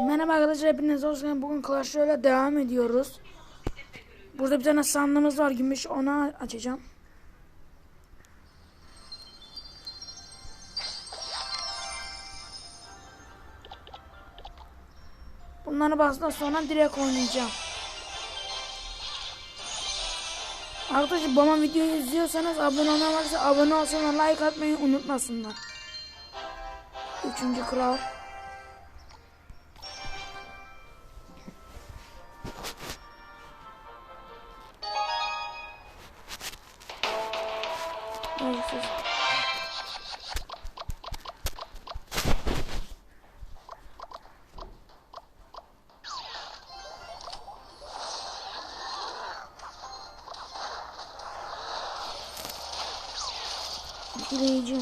Merhaba arkadaşlar hepiniz hoş geldiniz. Bugün Clash Royale'e devam ediyoruz. Burada bir tane sandığımız var gümüş onu açacağım. Bunları bastıktan sonra direkt oynayacağım. Arkadaşlar bana videoyu izliyorsanız abone olmayı varsa abone olsana like atmayı unutmasınlar. Üçüncü kral. Neyse. Etkileyici.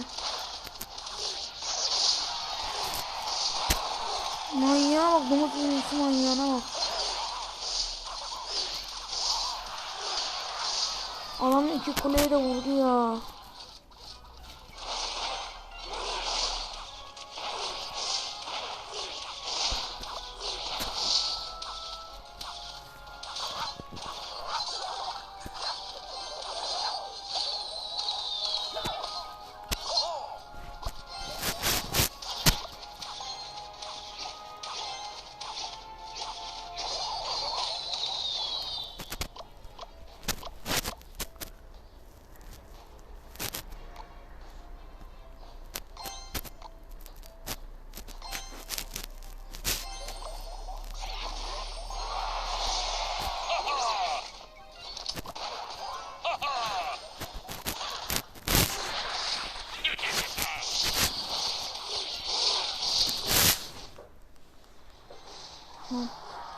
Manyağa bak domuz yürüyüşü manyağına bak. Adamın iki kuleye de vurdu ya.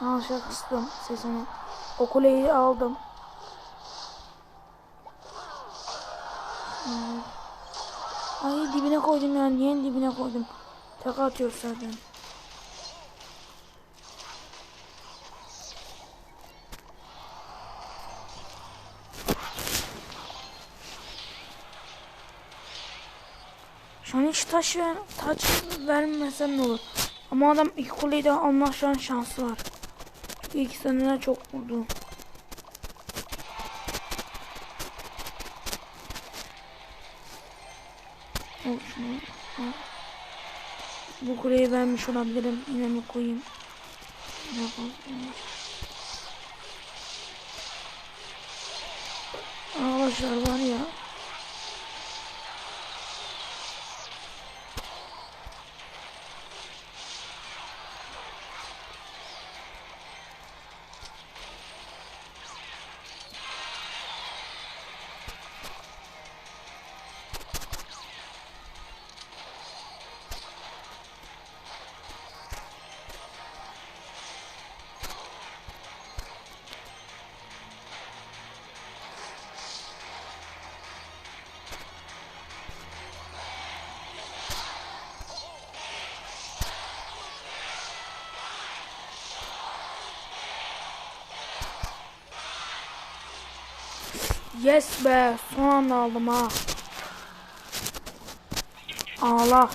Yanlışa kıstım sesini. O kuleyi aldım. Hmm. Ay dibine koydum ya. Niye dibine koydum? Tek atıyor zaten. Şu an hiç taş, ver, taç vermesem ne olur? Ama adam iki kuleyi de alma şu an şansı var. Çünkü iki taneler çok vurdu. Al. Bu kuleyi vermiş olabilirim. Yine mi koyayım? Arkadaşlar var ya. Yes be son aldım ha. Ağla.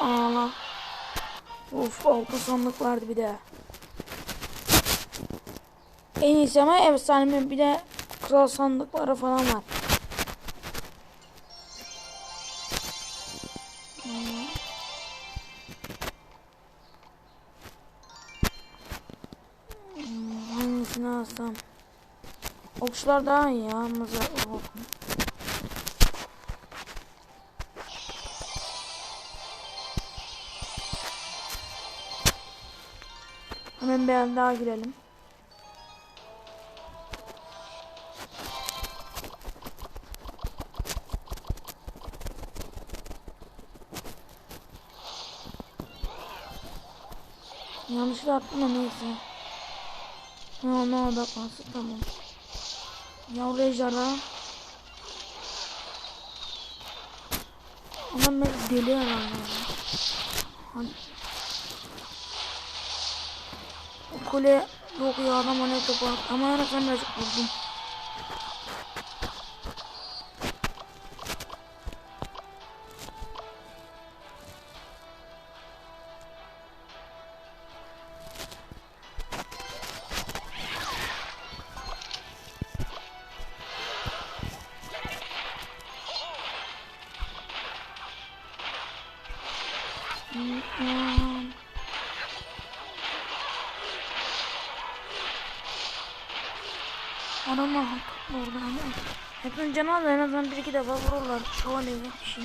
Ağla. Of altı sandık vardı bir de. En iyisi ama efsane bir de kral sandıkları falan var. Hmm. Hmm, Hangisini alsam? Okçular daha iyi ya. Mızrak olsun. Hemen bir el daha girelim. Yanlışlıkla attım da neyse. Ha ona odaklansın tamam. Yavru ejderha. Adam beni deli herhalde. Hadi. O kule yok ya adam ona topu attı. Ama yana ben birazcık vurdum. Adamlar toplu orada ama. Hepsinin canı az en azından bir iki defa vururlar. Şövalyeyle bir şey.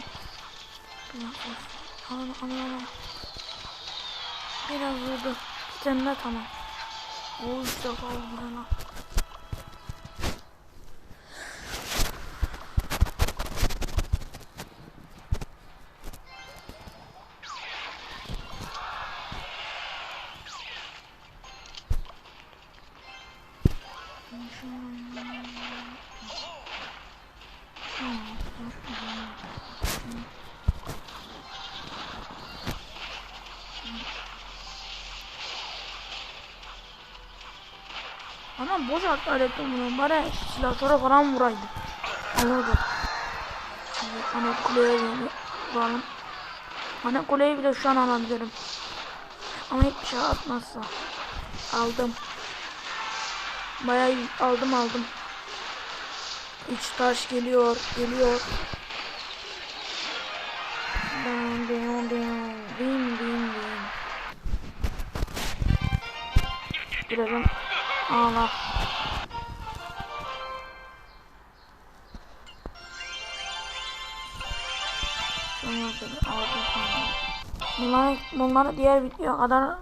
Aman aman aman. Biraz vurdu. Tane de tamam. O üç defa lan. Boş atlar ettim bunu. Bari silahlara falan vuraydı. Anladım. Şimdi ana kuleye. Vuralım. Ana kuleyi bile şu an alabilirim. Ama hiçbir şey atmazsa. Aldım. Bayağı aldım aldım. Üç taş geliyor. Geliyor. Down, down, down. Dim, dim, dim. Girelim. Ağla. Bunları, bunları diğer video kadar